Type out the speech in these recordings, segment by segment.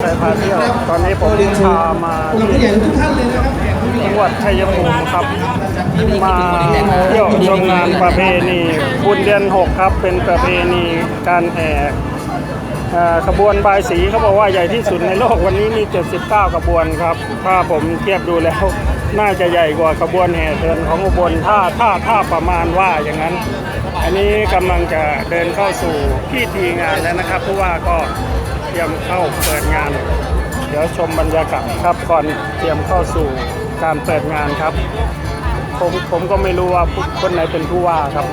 พาเที่ยวตอนนี้ผมพามาทุกท่านเลยนะครับแขกจังหวัดชัยภูมิครับ มาเที่ยวชมงานประเพณีบุญเดือนหกครับ เป็นประเพณีการแห่เอ่อขบวนบายสีเขาบอกว่าใหญ่ที่สุดในโลกวันนี้มี 79 ขบวนครับ ถ้าผมเทียบดูแล้ว น่าจะใหญ่กว่าขบวนแห่เดินของอุบลถ้าถ้าถ้าประมาณว่าอย่างนั้น อันนี้กำลังจะเดินเข้าสู่พิธีงานแล้วนะครับผู้ว่าก็ เตรียมเข้าเปิดงาน เดี๋ยวชมบรรยากาศครับก่อนเตรียมเข้าสู่การเปิดงานครับ ผมผมก็ไม่รู้ว่าคนไหนเป็นผู้ว่าครับ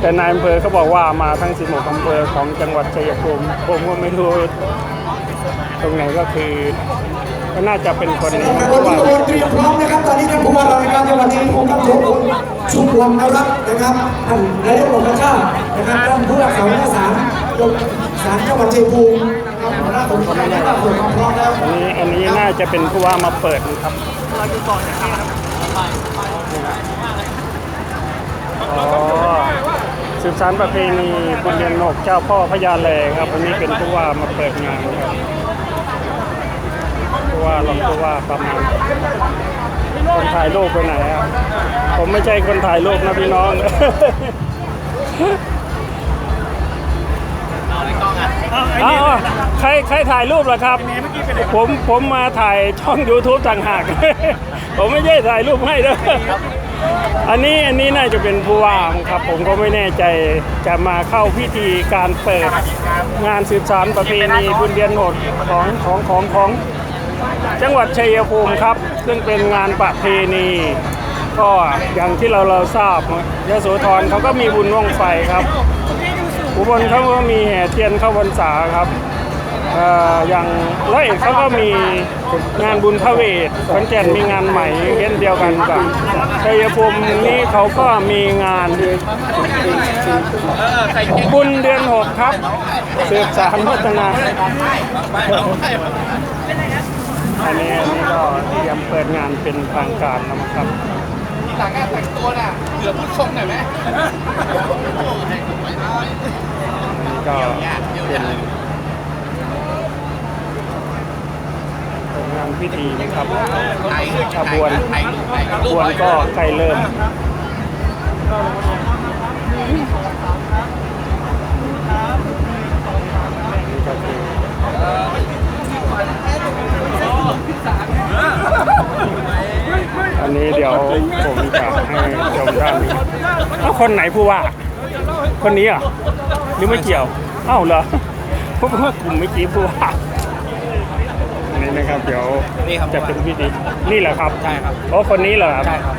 แต่นายอำเภอเขาบอกว่ามาทั้ง16อำเภอของจังหวัดชัยภูมิผมก็ไม่รู้ตรงไหนก็คือก็น่าจะเป็นคนนี้ขนะบวนผู้ทุกขบวนเตรียมพร้อมนะครับตอนนี้ท่านผู้ว่าราชการจังหวัดชัยภูมิท่านสุพลชุมพวงนรัตน์นะครับท่านนายกองค์การชาตินะครับท่านผู้รักษาราชการยก ศาลจังหวัดชัยภูมินะครับหัวหน้าสมชายและส่วนความพร้อมแล้วอันนี้อันนี้น่าจะเป็นผู้ว่ามาเปิดนะครับอ๋อสืบสานประเพณีบุญเดือนหกเจ้าพ่อพญาแลครับวันนี้เป็นผู้ว่ามาเปิดงานครับผู้ว่ารองผู้ว่าประมาณคนถ่ายรูปไปไหนครับผมไม่ใช่คนถ่ายรูปนะพี่น้อง อ้าวใครใครถ่ายรูปเหรอครับ ผมผมมาถ่ายช่อง YouTube ต่างหาก ผมไม่ใช่ถ่ายรูปให้เด้ออันนี้อันนี้น่าจะเป็นผู้ว่ามั้งครับ ผมก็ไม่แน่ใจจะมาเข้าพิธีการเปิดงานสืบสานประเพณีบุญเดือนหดของของของของจังหวัดชัยภูมิครับ ซึ่งเป็นงานประเพณี ก็อย่างที่เราเราทราบยโสธรเขาก็มีบุญว่องไฟครับ อุบลเขาก็มีแห่เทียนเข้าพรรษาครับเอ่ออย่างร้อยเอ็ดเขาก็มีงานบุญพระเวทขอนแก่นมีงานใหม่เช่นเดียวกันกับชัยภูมินี่เขาก็มีงานบุญเดือนหกครับสืบสารพัฒนาอันนี้อันนี้ก็เตรียมเปิดงานเป็นทางการแล้วนะครับ หลังการแต่งตัวน่ะเหลือผู้ชมหน่อยไหมก็เป็นงานพิธีนะครับขบวนขบวนก็ใกล้เริ่ม นนี้เดี๋ยวผมจะให้ชมด้านนี้เอ้าคนไหนผู้ว่า คนนี้เหรอะหรือไม่เกี่ยว เอ้าเหรอเพราะว่ากลุ่มเมื่อกี้ผู้ว่าอันนี้นะครับเดี๋ยวนี่ครับจะเป็นพิธีนี่แหละครับใช่ครับโอ้คนนี้เหรอครับใช่ครับ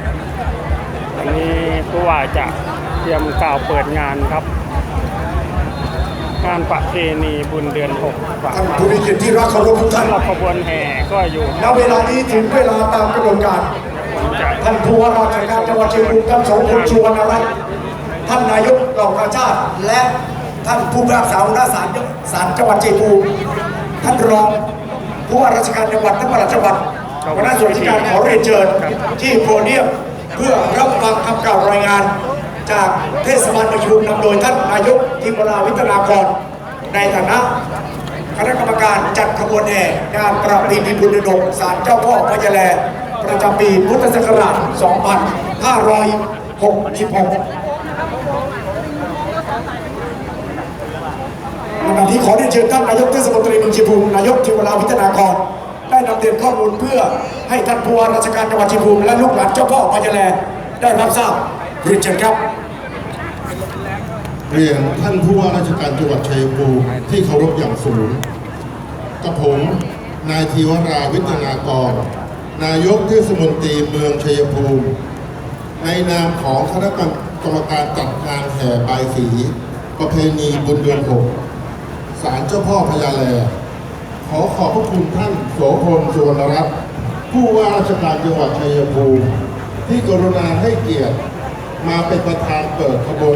อันนี้ผู้ว่าจะเตรียมกล่าวเปิดงานครับงานประเพณีบุญเดือนหกฝากท่านผู้มีเกียรติที่รักเคารพทุกท่านสำหรับขบวนแห่ก็อยู่ณเวลานี้ถึงเวลาตามกำหนดการจาก ท่านผู้ว่าราชการจังหวัดเชัยภูมิท่านสมพลสุวรรณรัตน์ท่านนายกเหล่ากาชาติและท่านผู้พิพากษาหัวหน้าศาลศาลจังหวัดเชัยภูมิท่านรองผู้ว่าราชการจังหวัดท่านปลัดจังหวัดหัวหน้าส่วนราชการขอเรียนเชิญที่โพเดียมเพื่อรับฟังคำกล่าวรายงาน จากเทศบาลประชุมนำโดยท่านนายกทิมราวิทนากร ในฐานะคณะกรรมการจัดขบวนแห่งานประเพณีบุญดือนหกศาลเจ้าพ่อพญาแล ประจำปีพุทธศักราช 2566ขณะที่ขอเรียนเชิญท่านนายกเทศมนตรีเมืองชัยภูมินายกทิวราวิทนากรได้นำเรียนข้อมูลเพื่อให้ท่านผู้ว่าราชการจังหวัดชัยภูมิและลูกหลานเจ้าพ่อพญาแลได้รับทราบเรียนเชิญครับ เรียนท่านผู้ว่าราชการจังหวัดชัยภูมิที่เคารพอย่างสูงกับผมนายธีวราวิทยากร นายกเทศมนตรีเมืองชัยภูมิ ในนามของคณะกรรมการจัดงานแห่บายสี ประเพณีบุญเดือนหกศาลเจ้าพ่อพญาแล ขอขอบพระคุณท่านโสพลสุวรรณรัตน์ผู้ว่าราชการจังหวัดชัยภูมิ ที่กรุณาให้เกียรติมาเป็นประธานเปิดขบวน